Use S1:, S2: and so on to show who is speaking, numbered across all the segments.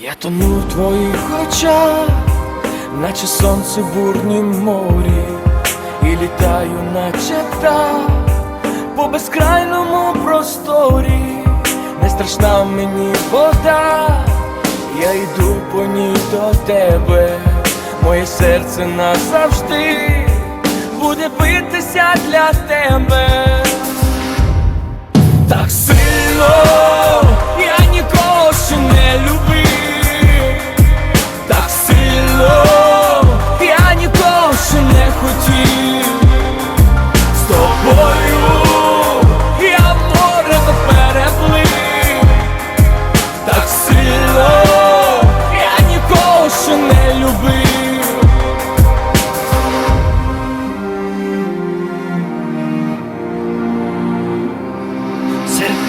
S1: Я тону в твоїх очах, наче сонце в бурнім морі, і літаю, наче птах по безкрайному просторі, не страшна мені вода, я йду по ній до тебе, моє серце назавжди буде битися для тебе. Так сильно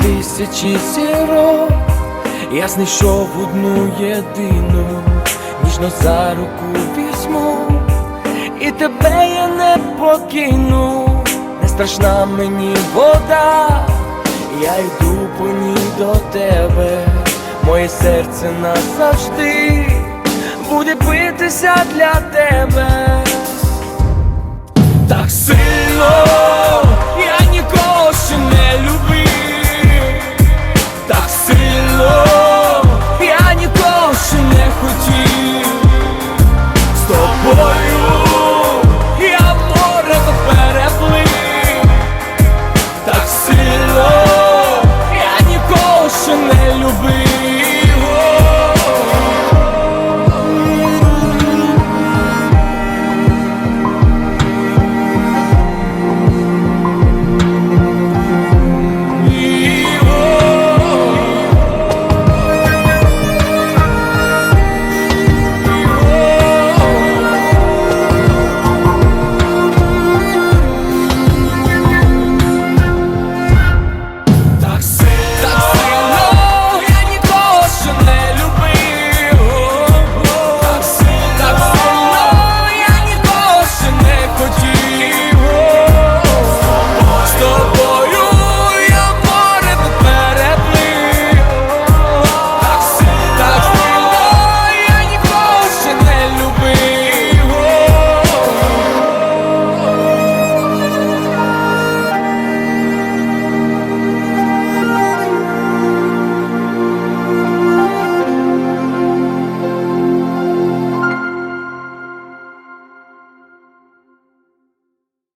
S1: тисячі зірок. Я знайшов одну єдину, ніжно за руку візьму, і тебе я не покину, не страшна мені вода, я йду по ній до тебе, моє серце назавжди буде битися для тебе.